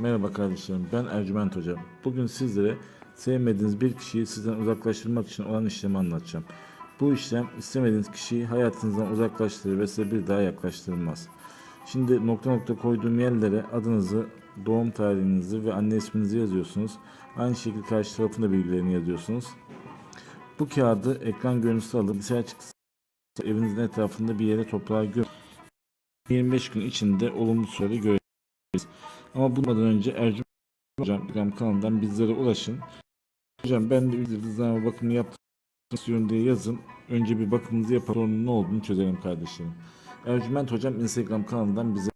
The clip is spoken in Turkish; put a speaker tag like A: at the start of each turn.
A: Merhaba kardeşlerim, ben Ercüment Hoca. Bugün sizlere sevmediğiniz bir kişiyi sizden uzaklaştırmak için olan işlemi anlatacağım. Bu işlem istemediğiniz kişiyi hayatınızdan uzaklaştırır ve size bir daha yaklaştırmaz. Şimdi nokta nokta koyduğum yerlere adınızı, doğum tarihinizi ve anne isminizi yazıyorsunuz. Aynı şekilde karşı tarafın da bilgilerini yazıyorsunuz. Bu kağıdı ekran görüntüsü alıp bilgisayar çıktısı evinizin etrafında bir yere toprağa göm. 25 gün içinde olumlu sonuçları göreceksiniz. Ama bundan önce Ercüment Hocam Instagram kanalından bizlere ulaşın. Hocam ben de ücretsiz bakımını yaptım istiyorum diye yazın. Önce bir bakımınızı yapalım. Sorunun ne olduğunu çözelim kardeşlerim. Ercüment Hocam Instagram kanalından bize